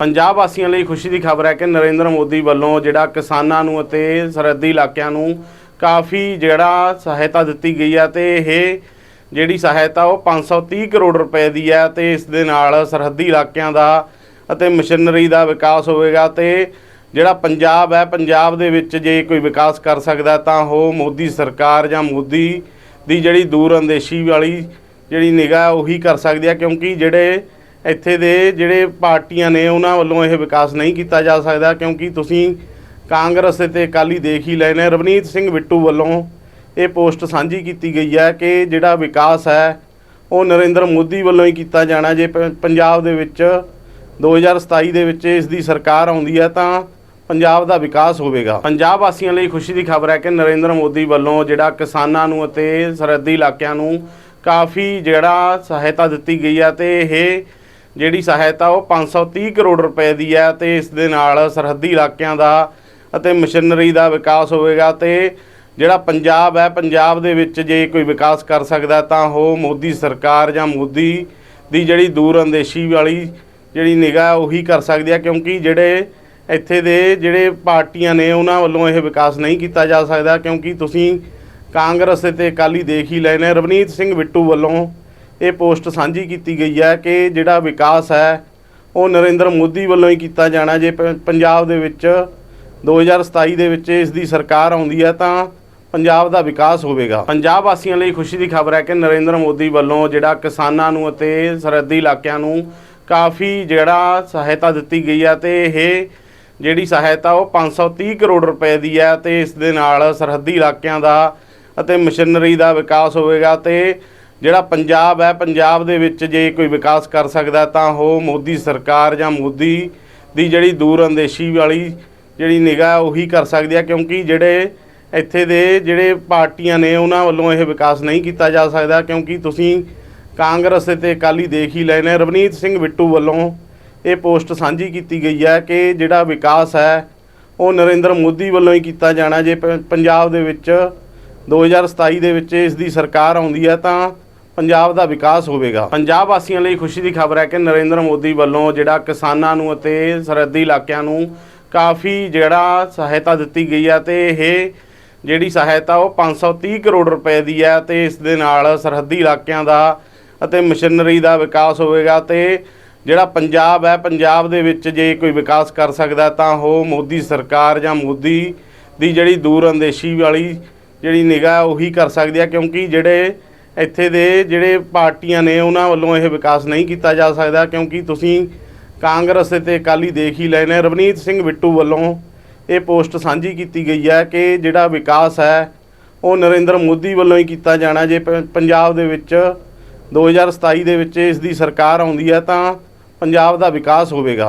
ਪੰਜਾਬ ਵਾਸੀਆਂ ਲਈ ਖੁਸ਼ੀ ਦੀ ਖਬਰ ਹੈ ਕਿ ਨਰਿੰਦਰ ਮੋਦੀ ਵੱਲੋਂ ਜਿਹੜਾ ਕਿਸਾਨਾਂ ਨੂੰ ਅਤੇ ਸਰਹੱਦੀ ਇਲਾਕਿਆਂ ਨੂੰ ਕਾਫੀ ਜਿਹੜਾ ਸਹਾਇਤਾ ਦਿੱਤੀ ਗਈ ਹੈ ਤੇ ਇਹ ਜਿਹੜੀ ਸਹਾਇਤਾ ਉਹ 530 ਕਰੋੜ ਰੁਪਏ ਦੀ ਹੈ ਤੇ ਇਸ ਦੇ ਨਾਲ ਸਰਹੱਦੀ ਇਲਾਕਿਆਂ ਦਾ ਅਤੇ ਮਸ਼ੀਨਰੀ ਦਾ ਵਿਕਾਸ ਹੋਵੇਗਾ ਤੇ ਜਿਹੜਾ ਪੰਜਾਬ ਹੈ, ਪੰਜਾਬ ਦੇ ਵਿੱਚ ਜੇ ਕੋਈ ਵਿਕਾਸ ਕਰ ਸਕਦਾ ਤਾਂ ਉਹ ਮੋਦੀ ਸਰਕਾਰ ਜਾਂ ਮੋਦੀ ਦੀ ਜਿਹੜੀ ਦੂਰ ਅੰਦੇਸ਼ੀ ਵਾਲੀ ਜਿਹੜੀ ਨਿਗਾਹ ਉਹੀ ਕਰ ਸਕਦੀ ਹੈ ਕਿਉਂਕਿ ਜਿਹੜੇ ਇੱਥੇ ਦੇ ਜਿਹੜੇ ਪਾਰਟੀਆਂ ਨੇ ਉਹਨਾਂ ਵੱਲੋਂ ਇਹ ਵਿਕਾਸ ਨਹੀਂ ਕੀਤਾ ਜਾ ਸਕਦਾ ਕਿਉਂਕਿ ਤੁਸੀਂ ਕਾਂਗਰਸ ਤੇ ਅਕਾਲੀ ਦੇਖ ਹੀ ਲਏ ਨੇ। ਰਵਨੀਤ ਸਿੰਘ ਬਿੱਟੂ ਵੱਲੋਂ ਇਹ ਪੋਸਟ ਸਾਂਝੀ ਕੀਤੀ ਗਈ ਹੈ ਕਿ ਜਿਹੜਾ ਵਿਕਾਸ ਹੈ, ਉਹ ਨਰਿੰਦਰ ਮੋਦੀ ਵੱਲੋਂ ਹੀ ਕੀਤਾ ਜਾਣਾ। ਜੇ ਪ- ਪੰਜਾਬ ਦੇ ਵਿੱਚ 2027 ਦੇ ਵਿੱਚ ਇਸ ਦੀ ਸਰਕਾਰ ਆਉਂਦੀ ਹੈ ਤਾਂ ਪੰਜਾਬ ਦਾ ਵਿਕਾਸ ਹੋਵੇਗਾ। ਪੰਜਾਬ ਵਾਸੀਆਂ ਲਈ ਖੁਸ਼ੀ ਦੀ ਖਬਰ ਹੈ ਕਿ ਨਰਿੰਦਰ ਮੋਦੀ ਵੱਲੋਂ ਜਿਹੜਾ ਕਿਸਾਨਾਂ ਨੂੰ ਅਤੇ ਸਰਹੱਦੀ ਇਲਾਕਿਆਂ ਨੂੰ ਕਾਫੀ ਜਿਹੜਾ ਸਹਾਇਤਾ ਦਿੱਤੀ ਗਈ ਹੈ ਤੇ ਇਹ ਜਿਹੜੀ ਸਹਾਇਤਾ ਉਹ 530 ਕਰੋੜ ਰੁਪਏ ਦੀ ਹੈ ਤੇ ਇਸ ਦੇ ਨਾਲ ਸਰਹੱਦੀ ਇਲਾਕਿਆਂ ਦਾ ਅਤੇ ਮਸ਼ੀਨਰੀ ਦਾ ਵਿਕਾਸ ਹੋਵੇਗਾ ਤੇ ਜਿਹੜਾ ਪੰਜਾਬ ਹੈ, ਪੰਜਾਬ ਦੇ ਵਿੱਚ ਜੇ ਕੋਈ ਵਿਕਾਸ ਕਰ ਸਕਦਾ ਤਾਂ ਉਹ ਮੋਦੀ ਸਰਕਾਰ ਜਾਂ ਮੋਦੀ ਦੀ ਜਿਹੜੀ ਦੂਰ ਅੰਦੇਸ਼ੀ ਵਾਲੀ ਜਿਹੜੀ ਨਿਗਾਹ ਉਹੀ ਕਰ ਸਕਦੀ ਹੈ ਕਿਉਂਕਿ ਜਿਹੜੇ ਇੱਥੇ ਦੇ ਜਿਹੜੇ ਪਾਰਟੀਆਂ ਨੇ, ਉਹਨਾਂ ਵੱਲੋਂ ਇਹ ਵਿਕਾਸ ਨਹੀਂ ਕੀਤਾ ਜਾ ਸਕਦਾ ਕਿਉਂਕਿ ਤੁਸੀਂ ਕਾਂਗਰਸ ਤੇ ਅਕਾਲੀ ਦੇਖ ਹੀ ਲੈਣੇ ਰਵਨੀਤ ਸਿੰਘ ਬਿੱਟੂ ਵੱਲੋਂ ਇਹ ਪੋਸਟ ਸਾਂਝੀ ਕੀਤੀ ਗਈ ਹੈ ਕਿ ਜਿਹੜਾ ਵਿਕਾਸ ਹੈ, ਉਹ ਨਰਿੰਦਰ ਮੋਦੀ ਵੱਲੋਂ ਹੀ ਕੀਤਾ ਜਾਣਾ ਜੇ ਪ- ਪੰਜਾਬ ਦੇ ਵਿੱਚ 2027 ਦੇ ਵਿੱਚ ਇਸ ਦੀ ਸਰਕਾਰ ਆਉਂਦੀ ਹੈ ਤਾਂ ਪੰਜਾਬ ਦਾ ਵਿਕਾਸ ਹੋਵੇਗਾ। ਪੰਜਾਬ ਵਾਸੀਆਂ ਲਈ ਖੁਸ਼ੀ ਦੀ ਖਬਰ ਹੈ ਕਿ ਨਰਿੰਦਰ ਮੋਦੀ ਵੱਲੋਂ ਜਿਹੜਾ ਕਿਸਾਨਾਂ ਨੂੰ ਅਤੇ ਸਰਹੱਦੀ ਇਲਾਕਿਆਂ ਨੂੰ ਕਾਫੀ ਜਿਹੜਾ ਸਹਾਇਤਾ ਦਿੱਤੀ ਗਈ ਹੈ ਤੇ ਇਹ ਜਿਹੜੀ ਸਹਾਇਤਾ ਉਹ 530 ਕਰੋੜ ਰੁਪਏ ਦੀ ਹੈ ਤੇ ਇਸ ਦੇ ਨਾਲ ਸਰਹੱਦੀ ਇਲਾਕਿਆਂ ਦਾ ਅਤੇ ਮਸ਼ੀਨਰੀ ਦਾ ਵਿਕਾਸ ਹੋਵੇਗਾ ਤੇ ਜਿਹੜਾ ਪੰਜਾਬ ਹੈ, ਪੰਜਾਬ ਦੇ ਵਿੱਚ ਜੇ ਕੋਈ ਵਿਕਾਸ ਕਰ ਸਕਦਾ ਤਾਂ ਉਹ ਮੋਦੀ ਸਰਕਾਰ ਜਾਂ ਮੋਦੀ ਦੀ ਜਿਹੜੀ ਦੂਰ ਅੰਦੇਸ਼ੀ ਵਾਲੀ ਜਿਹੜੀ ਨਿਗਾਹ ਉਹੀ ਕਰ ਸਕਦੀ ਹੈ, ਕਿਉਂਕਿ ਜਿਹੜੇ ਇੱਥੇ ਦੇ ਜਿਹੜੇ ਪਾਰਟੀਆਂ ਨੇ, ਉਹਨਾਂ ਵੱਲੋਂ ਇਹ ਵਿਕਾਸ ਨਹੀਂ ਕੀਤਾ ਜਾ ਸਕਦਾ, ਕਿਉਂਕਿ ਤੁਸੀਂ ਕਾਂਗਰਸ ਤੇ ਅਕਾਲੀ ਦੇਖ ਹੀ ਲਏ ਨੇ। ਰਵਨੀਤ ਸਿੰਘ ਬਿੱਟੂ ਵੱਲੋਂ ਇਹ ਪੋਸਟ ਸਾਂਝੀ ਕੀਤੀ ਗਈ ਹੈ ਕਿ ਜਿਹੜਾ ਵਿਕਾਸ ਹੈ, ਉਹ ਨਰਿੰਦਰ ਮੋਦੀ ਵੱਲੋਂ ਹੀ ਕੀਤਾ ਜਾਣਾ। ਜੇ ਪ- ਪੰਜਾਬ ਦੇ ਵਿੱਚ 2027 ਦੇ ਵਿੱਚ ਇਸ ਦੀ ਸਰਕਾਰ ਆਉਂਦੀ ਹੈ, ਤਾਂ ਪੰਜਾਬ ਦਾ ਵਿਕਾਸ ਹੋਵੇਗਾ। ਪੰਜਾਬ ਵਾਸੀਆਂ ਲਈ ਖੁਸ਼ੀ ਦੀ ਖਬਰ ਹੈ ਕਿ ਨਰਿੰਦਰ ਮੋਦੀ ਵੱਲੋਂ ਜਿਹੜਾ ਕਿਸਾਨਾਂ ਨੂੰ ਅਤੇ ਸਰਹੱਦੀ ਇਲਾਕਿਆਂ ਨੂੰ ਕਾਫੀ ਜਿਹੜਾ ਸਹਾਇਤਾ ਦਿੱਤੀ ਗਈ ਹੈ ਤੇ ਇਹ ਜਿਹੜੀ ਸਹਾਇਤਾ ਉਹ 530 ਕਰੋੜ ਰੁਪਏ ਦੀ ਹੈ ਤੇ ਇਸ ਦੇ ਨਾਲ ਸਰਹੱਦੀ ਇਲਾਕਿਆਂ ਦਾ ਅਤੇ ਮਸ਼ੀਨਰੀ ਦਾ ਵਿਕਾਸ ਹੋਵੇਗਾ ਤੇ ਜਿਹੜਾ ਪੰਜਾਬ ਹੈ, ਪੰਜਾਬ ਦੇ ਵਿੱਚ ਜੇ ਕੋਈ ਵਿਕਾਸ ਕਰ ਸਕਦਾ ਤਾਂ ਉਹ ਮੋਦੀ ਸਰਕਾਰ ਜਾਂ ਮੋਦੀ ਦੀ ਜਿਹੜੀ ਦੂਰ ਅੰਦੇਸ਼ੀ ਵਾਲੀ ਜਿਹੜੀ ਨਿਗਾਹ ਉਹੀ ਕਰ ਸਕਦੀ ਹੈ ਕਿਉਂਕਿ ਜਿਹੜੇ ਇੱਥੇ ਦੇ ਜਿਹੜੇ ਪਾਰਟੀਆਂ ਨੇ ਉਹਨਾਂ ਵੱਲੋਂ ਇਹ ਵਿਕਾਸ ਨਹੀਂ ਕੀਤਾ ਜਾ ਸਕਦਾ ਕਿਉਂਕਿ ਤੁਸੀਂ ਕਾਂਗਰਸ ਤੇ ਅਕਾਲੀ ਦੇਖ ਹੀ ਲੈਣੇ ਰਵਨੀਤ ਸਿੰਘ ਬਿੱਟੂ ਵੱਲੋਂ ਇਹ ਪੋਸਟ ਸਾਂਝੀ ਕੀਤੀ ਗਈ ਹੈ ਕਿ ਜਿਹੜਾ ਵਿਕਾਸ ਹੈ, ਉਹ ਨਰਿੰਦਰ ਮੋਦੀ ਵੱਲੋਂ ਹੀ ਕੀਤਾ ਜਾਣਾ। ਜੇ ਪ- ਪੰਜਾਬ ਦੇ ਵਿੱਚ 2027 ਦੇ ਵਿੱਚ ਇਸ ਦੀ ਸਰਕਾਰ ਆਉਂਦੀ ਹੈ ਤਾਂ ਪੰਜਾਬ ਦਾ ਵਿਕਾਸ ਹੋਵੇਗਾ।